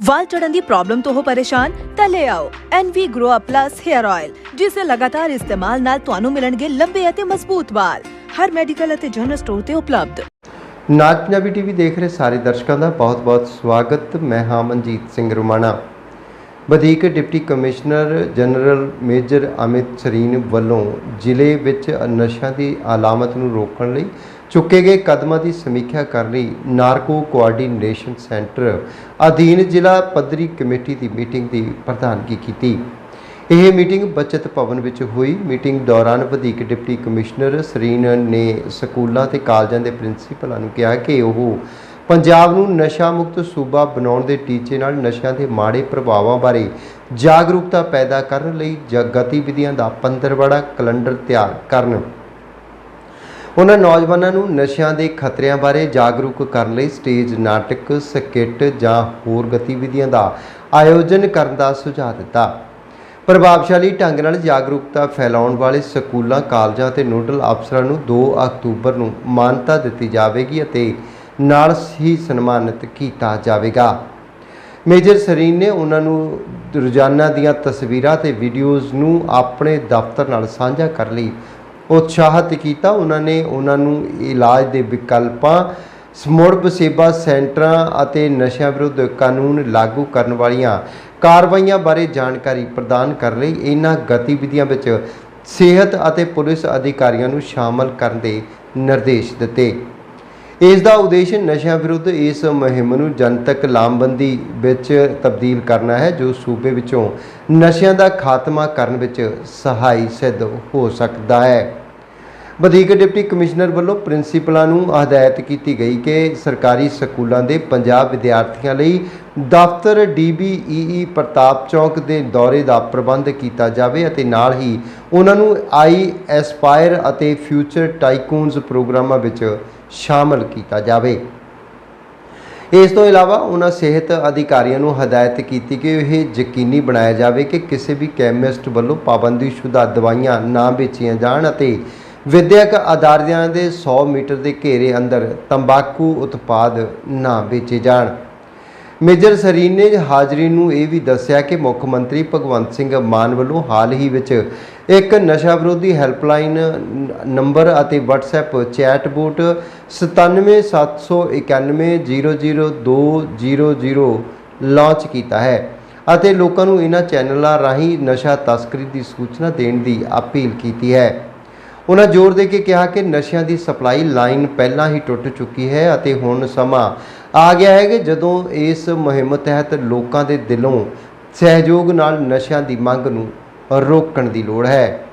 ਵਾਲ ਚੜਨ ਦੀ ਪ੍ਰੋਬਲਮ ਤੋਂ ਹੋ ਪਰੇਸ਼ਾਨ, ਤਾਂ ਲੈ ਆਓ NV Grow Up Plus Hair Oil ਜਿਸ ਦੇ ਲਗਾਤਾਰ ਇਸਤੇਮਾਲ ਨਾਲ ਤੁਹਾਨੂੰ ਮਿਲਣਗੇ ਲੰਬੇ ਅਤੇ ਮਜ਼ਬੂਤ ਵਾਲ। ਹਰ ਮੈਡੀਕਲ ਅਤੇ ਜਨਰਲ ਸਟੋਰ ਤੇ ਉਪਲਬਧ। ਨਾਜ ਪੰਜਾਬੀ ਟੀਵੀ ਦੇਖ ਰਹੇ ਸਾਰੇ ਦਰਸ਼ਕਾਂ ਦਾ ਬਹੁਤ-ਬਹੁਤ ਸਵਾਗਤ। ਮੈਂ ਹਾਂ ਮਨਜੀਤ ਸਿੰਘ ਰੁਮਾਣਾ। ਵਧੀਕ deputy commissioner general major Amit Sareen ਵੱਲੋਂ ਜ਼ਿਲ੍ਹੇ ਵਿੱਚ ਨਸ਼ਿਆਂ ਦੀ ਆਲਾਮਤ ਨੂੰ ਰੋਕਣ ਲਈ ਚੁੱਕੇ ਗਏ ਕਦਮਾਂ ਦੀ ਸਮੀਖਿਆ ਕਰਨ ਲਈ ਨਾਰਕੋ ਕੋਆਰਡੀਨੇਸ਼ਨ ਸੈਂਟਰ ਅਧੀਨ ਜ਼ਿਲ੍ਹਾ ਪੱਧਰੀ ਕਮੇਟੀ ਦੀ ਮੀਟਿੰਗ ਦੀ ਪ੍ਰਧਾਨਗੀ ਕੀਤੀ। ਇਹ ਮੀਟਿੰਗ ਬਚਤ ਭਵਨ ਵਿੱਚ ਹੋਈ। ਮੀਟਿੰਗ ਦੌਰਾਨ ਵਧੀਕ ਡਿਪਟੀ ਕਮਿਸ਼ਨਰ ਸਰੀਨ ਨੇ ਸਕੂਲਾਂ ਤੇ ਕਾਲਜਾਂ ਦੇ ਪ੍ਰਿੰਸੀਪਲਾਂ ਨੂੰ ਕਿਹਾ ਕਿ ਉਹ ਪੰਜਾਬ ਨੂੰ ਨਸ਼ਾ ਮੁਕਤ ਸੂਬਾ ਬਣਾਉਣ ਦੇ ਟੀਚੇ ਨਾਲ ਨਸ਼ਿਆਂ ਦੇ ਮਾੜੇ ਪ੍ਰਭਾਵਾਂ ਬਾਰੇ ਜਾਗਰੂਕਤਾ ਪੈਦਾ ਕਰਨ ਲਈ ਜ- ਗਤੀਵਿਧੀਆਂ ਦਾ ਪੰਦਰਵਾੜਾ ਕੈਲੰਡਰ ਤਿਆਰ ਕਰਨ। ਉਹਨਾਂ ਨੌਜਵਾਨਾਂ ਨੂੰ ਨਸ਼ਿਆਂ ਦੇ ਖਤਰਿਆਂ ਬਾਰੇ ਜਾਗਰੂਕ ਕਰਨ ਲਈ ਸਟੇਜ ਨਾਟਕ, ਸਕਿੱਟ ਜਾਂ ਹੋਰ ਗਤੀਵਿਧੀਆਂ ਦਾ ਆਯੋਜਨ ਕਰਨ ਦਾ ਸੁਝਾਅ ਦਿੱਤਾ। ਪ੍ਰਭਾਵਸ਼ਾਲੀ ਢੰਗ ਨਾਲ ਜਾਗਰੂਕਤਾ ਫੈਲਾਉਣ ਵਾਲੇ ਸਕੂਲਾਂ, ਕਾਲਜਾਂ ਤੇ ਨੋਡਲ ਅਫਸਰਾਂ ਨੂੰ 2 ਅਕਤੂਬਰ ਨੂੰ ਮਾਨਤਾ ਦਿੱਤੀ ਜਾਵੇਗੀ ਅਤੇ ਨਾਲ ਹੀ ਸਨਮਾਨਿਤ ਕੀਤਾ ਜਾਵੇਗਾ। ਮੇਜਰ ਸਰੀਨ ਨੇ ਉਹਨਾਂ ਨੂੰ ਰੋਜ਼ਾਨਾ ਦੀਆਂ ਤਸਵੀਰਾਂ ਤੇ ਵੀਡੀਓਜ਼ ਨੂੰ ਆਪਣੇ ਦਫ਼ਤਰ ਨਾਲ ਸਾਂਝਾ ਕਰਨ ਲਈ ਉਤਸ਼ਾਹਿਤ ਕੀਤਾ। ਉਹਨਾਂ ਨੇ ਉਹਨਾਂ ਨੂੰ ਇਲਾਜ ਦੇ ਵਿਕਲਪਾਂ ਸਮੁੜ ਸੇਵਾ ਸੈਂਟਰਾਂ ਅਤੇ ਨਸ਼ਿਆਂ ਵਿਰੁੱਧ ਕਾਨੂੰਨ ਲਾਗੂ ਕਰਨ ਵਾਲੀਆਂ ਕਾਰਵਾਈਆਂ ਬਾਰੇ ਜਾਣਕਾਰੀ ਪ੍ਰਦਾਨ ਕਰਨ ਲਈ। ਇਹਨਾਂ ਗਤੀਵਿਧੀਆਂ ਵਿੱਚ ਸਿਹਤ ਅਤੇ ਪੁਲਿਸ ਅਧਿਕਾਰੀਆਂ ਨੂੰ ਸ਼ਾਮਲ ਕਰਨ ਦੇ ਨਿਰਦੇਸ਼ ਦਿੱਤੇ। ਇਸ ਦਾ ਉਦੇਸ਼ ਨਸ਼ਿਆਂ ਵਿਰੁੱਧ ਇਸ ਮੁਹਿੰਮ ਨੂੰ ਜਨਤਕ ਲਾਮਬੰਦੀ ਵਿੱਚ ਤਬਦੀਲ ਕਰਨਾ ਹੈ, ਜੋ ਸੂਬੇ ਵਿੱਚੋਂ ਨਸ਼ਿਆਂ ਦਾ ਖਾਤਮਾ ਕਰਨ ਵਿੱਚ ਸਹਾਈ ਸਿੱਧ ਹੋ ਸਕਦਾ ਹੈ। ਵਧੀਕ ਡਿਪਟੀ ਕਮਿਸ਼ਨਰ ਵੱਲੋਂ ਪ੍ਰਿੰਸੀਪਲਾਂ ਨੂੰ ਹਦਾਇਤ ਕੀਤੀ ਗਈ ਕਿ ਸਰਕਾਰੀ ਸਕੂਲਾਂ ਦੇ ਪੰਜਾਬ ਵਿਦਿਆਰਥੀਆਂ ਲਈ ਦਫ਼ਤਰ ਡੀਬੀਈ ਪ੍ਰਤਾਪ ਚੌਕ ਦੇ ਦੌਰੇ ਦਾ ਪ੍ਰਬੰਧ ਕੀਤਾ ਜਾਵੇ ਅਤੇ ਨਾਲ ਹੀ ਉਹਨਾਂ ਨੂੰ ਆਈ ਐਸਪਾਇਰ ਅਤੇ ਫਿਊਚਰ ਟਾਈਕੂਨਸ ਪ੍ਰੋਗਰਾਮਾਂ ਵਿੱਚ ਸ਼ਾਮਲ ਕੀਤਾ ਜਾਵੇ। ਇਸ ਤੋਂ ਇਲਾਵਾ ਉਹਨਾਂ ਸਿਹਤ ਅਧਿਕਾਰੀਆਂ ਨੂੰ ਹਦਾਇਤ ਕੀਤੀ ਕਿ ਇਹ ਯਕੀਨੀ ਬਣਾਇਆ ਜਾਵੇ ਕਿ ਕਿਸੇ ਵੀ ਕੈਮਿਸਟ ਵੱਲੋਂ ਪਾਬੰਦੀਸ਼ੁਦਾ ਦਵਾਈਆਂ ਨਾ ਵੇਚੀਆਂ ਜਾਣ ਅਤੇ ਵਿਦਿਅਕ ਅਦਾਰਿਆਂ ਦੇ 100 ਮੀਟਰ ਦੇ ਘੇਰੇ ਅੰਦਰ ਤੰਬਾਕੂ ਉਤਪਾਦ ਨਾ ਵੇਚੇ ਜਾਣ। ਮੇਜਰ ਸਰੀਨ ਨੇ ਹਾਜ਼ਰੀ ਨੂੰ ਇਹ ਵੀ ਦੱਸਿਆ ਕਿ ਮੁੱਖ ਮੰਤਰੀ ਭਗਵੰਤ ਸਿੰਘ ਮਾਨ ਵੱਲੋਂ ਹਾਲ ਹੀ ਵਿੱਚ ਇੱਕ ਨਸ਼ਾ ਵਿਰੋਧੀ ਹੈਲਪਲਾਈਨ ਨੰਬਰ ਅਤੇ WhatsApp ਚੈਟ ਬੋਟ 9771900200 ਲਾਂਚ ਕੀਤਾ ਹੈ ਅਤੇ ਲੋਕਾਂ ਨੂੰ ਇਹਨਾਂ ਚੈਨਲਾਂ ਰਾਹੀਂ ਨਸ਼ਾ ਤਸਕਰੀ ਦੀ ਸੂਚਨਾ ਦੇਣ ਦੀ ਅਪੀਲ ਕੀਤੀ ਹੈ। ਉਹਨਾਂ ਜ਼ੋਰ ਦੇ ਕੇ ਕਿਹਾ ਕਿ ਨਸ਼ਿਆਂ ਦੀ ਸਪਲਾਈ ਲਾਈਨ ਪਹਿਲਾਂ ਹੀ ਟੁੱਟ ਚੁੱਕੀ ਹੈ ਅਤੇ ਹੁਣ ਸਮਾਂ ਆ ਗਿਆ ਹੈ ਕਿ ਜਦੋਂ ਇਸ ਮੁਹਿੰਮ ਤਹਿਤ ਲੋਕਾਂ ਦੇ ਦਿਲੋਂ ਸਹਿਯੋਗ ਨਾਲ ਨਸ਼ਿਆਂ ਦੀ ਮੰਗ ਨੂੰ ਰੋਕਣ ਦੀ ਲੋੜ ਹੈ।